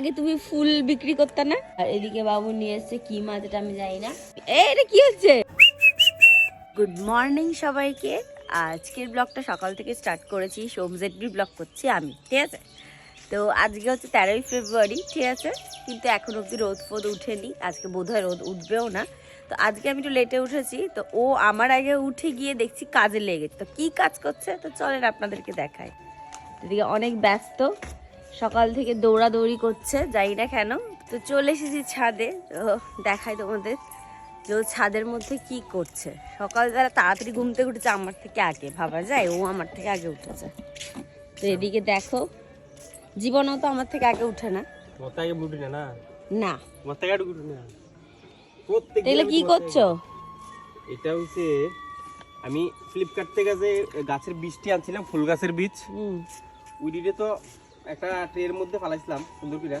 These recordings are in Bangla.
আগে তুমি ফুল বিক্রি করতে না? আর এদিকে বাবু নিয়ে এসছে কি মাছ এটা আমি জানি না। এটা কি হচ্ছে? গুড মর্নিং সবাইকে। আজকের ব্লগটা সকাল থেকে স্টার্ট করেছি সোমজেডবি ব্লগ করছি আমি, ঠিক আছে? তো আজকে হচ্ছে তেরোই ফেব্রুয়ারি, ঠিক আছে? কিন্তু এখন অবধি রোদ ফোদ উঠেনি, আজকে বোধহয় রোদ উঠবেও না। তো আজকে আমি একটু লেটে উঠেছি, তো ও আমার আগে উঠে গিয়ে দেখছি কাজে লেগেছে তো কি কাজ করছে? তো চলেন আপনাদেরকে দেখাই। এদিকে অনেক ব্যস্ত সকাল থেকে দৌড়াদৌড়ি করছে যাই না কেন। তো চলে এসেছি ছাদে। দেখাই তোমাদের যে ও ছাদের মধ্যে কি করছে। সকাল সকালবেলা তাড়াতাড়ি ঘুম থেকে উঠেছে আমার থেকে আগে ভাবা যায়? ও আমার থেকে আগে উঠেছে। তো এদিকে দেখো জীবনও তো আমার থেকে আগে উঠে না। না? না। তাহলে কি করছ? এটা হচ্ছে আমি ফ্লিপকার্ট থেকে যে গাছের বীজটি আনছিলাম ফুল গাছের বীজ। হুম। উইডিতে তো একটা ট্রের মধ্যে ফালাইছিলাম সুন্দর করে।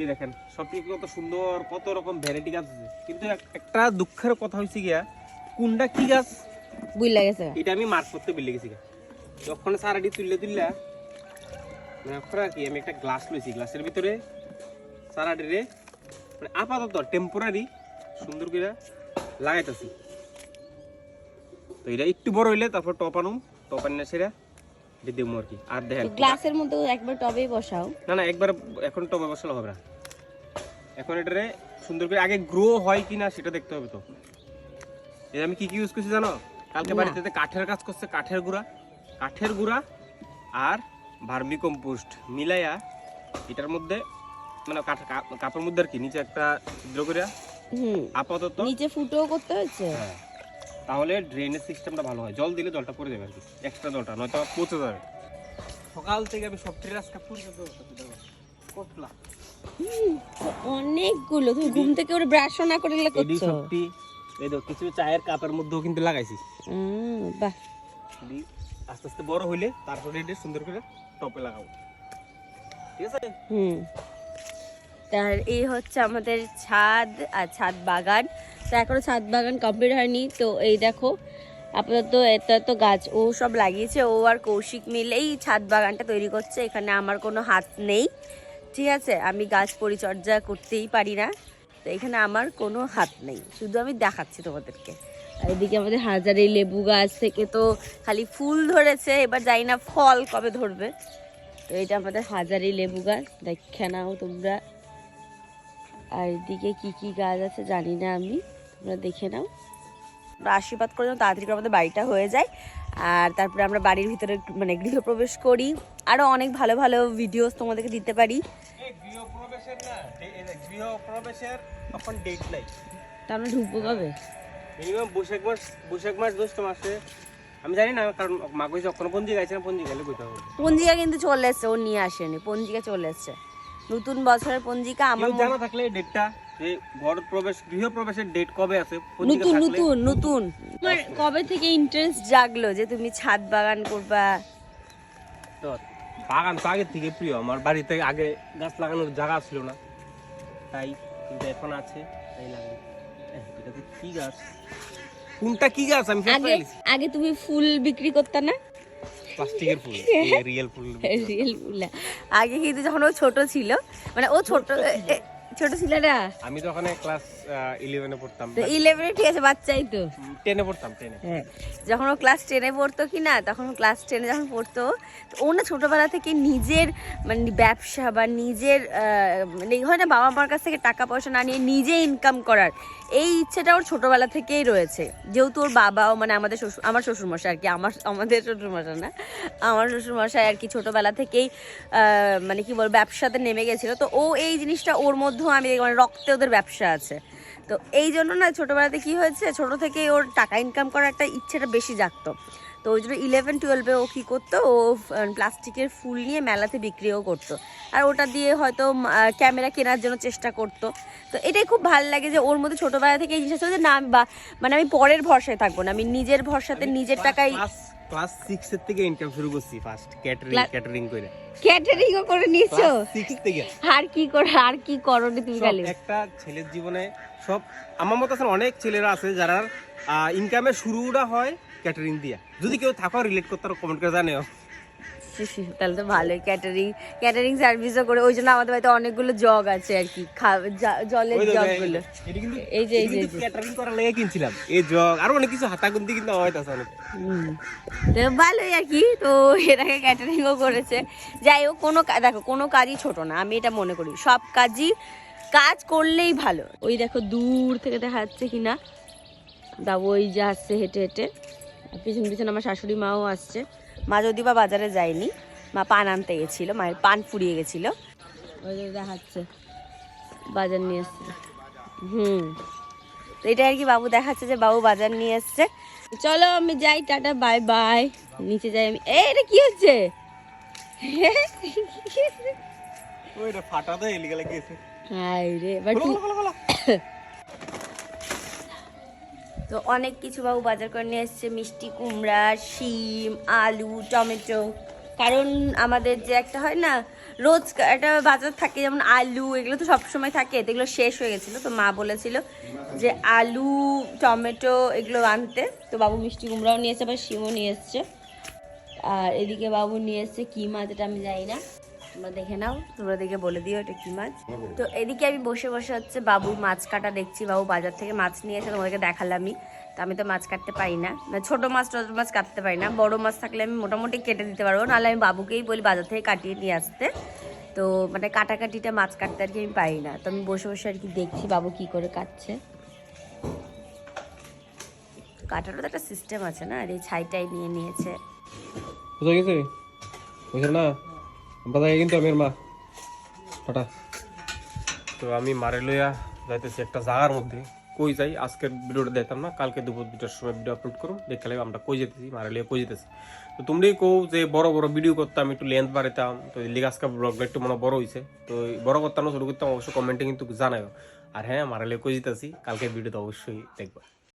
এই দেখেন সব থেকে কত সুন্দর কত রকম ভ্যারাইটি গাছ আছে। কিন্তু একটা দুঃখের কথা হয়েছে গিয়া কোনটা কি গাছ? বুঝলা গেছে। এটা আমি মার্ক করতে বেলে গেছি। যখন সারাটি তুললে তুললা মানে এখন কি আমি একটা গ্লাস লইছি গ্লাসের ভিতরে সারাটিরে মানে আপাতত টেম্পোরারি সুন্দর করে লাগাইতেছি। তো এটা একটু বড় হইলে তারপর টপ আনুম টপ আনিয়ে সেরা। দেবো আর কি আর দেখেন গ্লাসের মধ্যে একবার টবেই বসাও। না না একবার এখন টবে বসালে হবে না। এখন এটারে সুন্দর করে আগে গ্রো হয় কিনা সেটা দেখতে হবে তো। এই আমি কি কি ইউজ করছি জানো? কালকে বাড়িতে কাঠের কাজ করছে কাঠের গুঁড়া। কাঠের গুঁড়া আর ভার্মি কম্পোস্ট মিলাইয়া এটার মধ্যে মানে কাঠ কা- কাপের মধ্যে আর কি নিচে একটা ছিদ্র করে আপাতত নিচে ফুটোও করতে হয়েছে? হ্যাঁ, তাহলে ড্রেনেজ সিস্টেমটা ভালো হয়। জল দিলে জলটা পড়ে যাবে আর কি। এক্সট্রা জলটা নয়তো পচে যাবে। সকাল থেকে আমি সব করে রাখছি, দেখো। কতলা? অনেকগুলো তুমি ঘুম থেকে ওর ব্রাশও না করে এডি করছ? সবটি এই দেখো কিছু চায়ের কাপের মধ্যেও কিন্তু লাগাইছি। হুম, বাহ। আস্তে আস্তে বড় হইলে তারপরে এটি সুন্দর করে টপে লাগাবো। ঠিক আছে? হুম। তার এই হচ্ছে আমাদের ছাদ আর ছাদ বাগান। তো এখনও ছাদ বাগান কমপ্লিট হয়নি। তো এই দেখো, আপাতত এটা তো গাছ ও সব লাগিয়েছে। ও আর কৌশিক মিলেই ছাদ বাগানটা তৈরি করছে। এখানে আমার কোনো হাত নেই। ঠিক আছে, আমি গাছ পরিচর্যা করতেই পারি না। তো এখানে আমার কোনো হাত নেই। শুধু আমি দেখাচ্ছি তোমাদেরকে। আর এদিকে আমাদের হাজারি লেবু গাছ থেকে তো খালি ফুল ধরেছে। এবার যাই না ফল কবে ধরবে। তো এটা আমাদের হাজারি লেবু গাছ। দেখে নাও তোমরা। আর এদিকে কি কি গাছ আছে জানি না আমি। তোমরা দেখে নাও। আমরা আশীর্বাদ করে যেন তাড়াতাড়ি করে আমাদের বাড়িটা হয়ে যায়। আর তারপরে আমরা বাড়ির ভিতরে মানে গৃহপ্রবেশ করি। আরও অনেক ভালো ভালো ভিডিওস তোমাদেরকে দিতে পারি। না তখন ডেট নাই। ঢুকবো কবে? মিনিমাম বৈশাখ মাস বৈশাখ মাস জ্যৈষ্ঠ মাসে। আমি জানি না কারণ মা কইছে কোনো পঞ্জিকা আছে না পঞ্জিকা গেলে কইতে হবে। পঞ্জিকা কিন্তু চলে এসছে ও নিয়ে আসেনি পঞ্জিকা চলে এসছে। নতুন বছরের পঞ্জিকা আমার জানা থাকলে ডেটটা যে ঘর প্রবেশ গৃহ প্রবেশের ডেট কবে আছে? নতুন নতুন নতুন। তোমার কবে থেকে ইন্টারেস্ট জাগলো যে তুমি ছাদ বাগান করবা? তো বাগান তো আগের থেকে প্রিয়। আমার বাড়িতে আগে গাছ লাগানোর জায়গা ছিল না। তাই কিন্তু এখন আছে তাই এটা তো কি গাছ? কোনটা কি গাছ? আমি আগে আগে তুমি ফুল বিক্রি করতে না? প্লাস্টিকের ফুল রিয়েল ফুল রিয়েল ফুল আগে কিন্তু যখন ও ছোট ছিল মানে ও ছোট ছোট ছেলেরা? আমি তো ওখানে ক্লাস ইলেভেনে পড়তাম 11 এ ঠিক আছে বাচ্চাই তো। টেনে পড়তাম 10 এ। যখন ও ক্লাস টেনে পড়তো কি না তখন ক্লাস টেনে যখন পড়তো ও না ছোটবেলা থেকে নিজের মানে ব্যবসা বা নিজের আহ, মানে হয় না বাবা মার কাছ থেকে টাকা পয়সা না নিয়ে নিজে ইনকাম করার এই ইচ্ছেটা ওর ছোটোবেলা থেকেই রয়েছে। যেহেতু ওর বাবাও মানে আমাদের শ্বশুর, আমার শ্বশুরমশাই আর কি, আমার, আমাদের শ্বশুরমশাই না, আমার শ্বশুরমশাই আর কি ছোটোবেলা থেকেই মানে কি বল ব্যবসাতে নেমে গেছিল। তো ও এই জিনিসটা ওর মধ্যেও আমি মানে রক্তে ওদের ব্যবসা আছে। তো এই জন্য না ছোটোবেলাতে কি হয়েছে, ছোট থেকেই ওর টাকা ইনকাম করার একটা ইচ্ছেটা বেশি জাগতো। তো ওই জন্য ইলেভেন টুয়েলভে ও কী করতো? ও প্লাস্টিকের ফুল নিয়ে মেলাতে বিক্রিও করতো। আর ওটা দিয়ে হয়তো ক্যামেরা কেনার জন্য চেষ্টা করতো। তো এটাই খুব ভালো লাগে যে ওর মধ্যে ছোটোবেলা থেকে এই জিনিসটা ছিল যে না আমি বা মানে আমি পরের ভরসায় থাকব না। আমি নিজের ভরসাতে নিজের টাকায় ক্লাস ক্লাস 6 এর থেকে ইনকাম শুরু করছি ফার্স্ট ক্যাটারিং করে। নিয়েছো? 6 থেকে। আর কি করে আর কি করনি তুমি সব খালি? একটা ছেলের জীবনে সব আমার মতো অনেক ছেলেরা আছে যারা ইনকামের শুরুটা হয় ক্যাটারিং দিয়া। যদি কেউ থাকো রিলেট করতে পারো কমেন্ট করে জানেও। তাহলে তো ভালোই ক্যাটারিং ক্যাটারিং সার্ভিসও করে। ওই জন্য আমাদের বাড়িতে অনেকগুলো জগ আছে আর কি। জলের জগগুলো এই যে এই যে ক্যাটারিং করার লেগে কিনছিলাম। এই জগ আর অনেক কিছু হাতাগুন্তি কিন্তু অনেক। তো ভালোই আর কি। তো এর আগে ক্যাটারিংও করেছে। যাই হোক কোনো দেখো কোনো কাজই ছোট না। আমি এটা মনে করি। সব কাজই কাজ করলেই ভালো। ওই দেখো দূর থেকে দেখা যাচ্ছে কি বাবু ওই যে আসছে হেঁটে হেঁটে। পিছন পিছন আমার শাশুড়ি মাও আসছে। মা যদি বা বাজারে যায়নি মা পান আনতে গেছিল মায়ের পান ফুরিয়ে গেছিল। ওই যে দেখাচ্ছে বাজার নিয়ে এসছে। হুম। তো এটা আর কি বাবু দেখাচ্ছে যে বাবু বাজার নিয়ে এসছে। চলো আমি যাই টাটা বাই বাই। নিচে যাই আমি। এই এটা কি হচ্ছে? ওইটা ফাটা তো এলিগা লাগিয়েছে হাই রে কি? তো অনেক কিছু বাবু বাজার করে নিয়ে এসছে। মিষ্টি, কুমড়া, শিম, আলু, টমেটো। কারণ আমাদের যে একটা হয় না রোজ একটা বাজার থাকে, যেমন আলু, এগুলো তো সবসময় থাকে। এগুলো শেষ হয়ে গেছিল। তো মা বলেছিল যে আলু, টমেটো এগুলো আনতে। তো বাবু মিষ্টি, কুমড়াও নিয়ে এসছে, আবার শিমও নিয়ে এসছে। আর এদিকে বাবু নিয়ে এসছে কি মাছ, এটা আমি জানি না। তোমরা দেখে নাও তোমরা দেখে বলে দিও এটা কি মাছ। তো এদিকে আমি বসে বসে হচ্ছে বাবুর মাছ কাটা দেখছি বাবু বাজার থেকে মাছ নিয়ে এসে তোমাদেরকে দেখালামই। তো আমি তো মাছ কাটতে পারি না। মানে ছোট মাছ ছোট মাছ কাটতে পারি না। বড় মাছ থাকলে আমি মোটামুটি কেটে দিতে পারব। নাহলে আমি বাবুকেই বলি বাজার থেকে কাটিয়ে নিয়ে আসতে। তো মানে কাটাকাটিটা মাছ কাটতে আর কি আমি পারি না। তো আমি বসে বসে আর কি দেখছি বাবু কি করে কাটছে। কাটারও তো একটা সিস্টেম আছে না আর এই ছাইটাই নিয়ে নিয়েছে। বুঝা গেছে? না? বাজারে কিন্তু মা তো আমি মারে লইয়া যাইতেছি একটা জায়গার মধ্যে। কই যাই? আজকের ভিডিওটা দেখতাম না, কালকে দুপুর দুটার সময় ভিডিও আপলোড করুন দেখতে লাগবে আমরা কই যেতেছি, মারে লইয়া কই যেতেছি। তো তোমরাই কও যে বড় বড় ভিডিও করতাম, একটু লেন্থ বাড়াইতাম, তো লিগে আজকে ব্লগটা একটু মনে বড় হয়েছে তো বড় করতাম না শুরু করতাম অবশ্যই কমেন্টে কিন্তু জানাও আর হ্যাঁ মারে লইয়া কই যেতেছি, কালকের ভিডিওটা অবশ্যই দেখবা।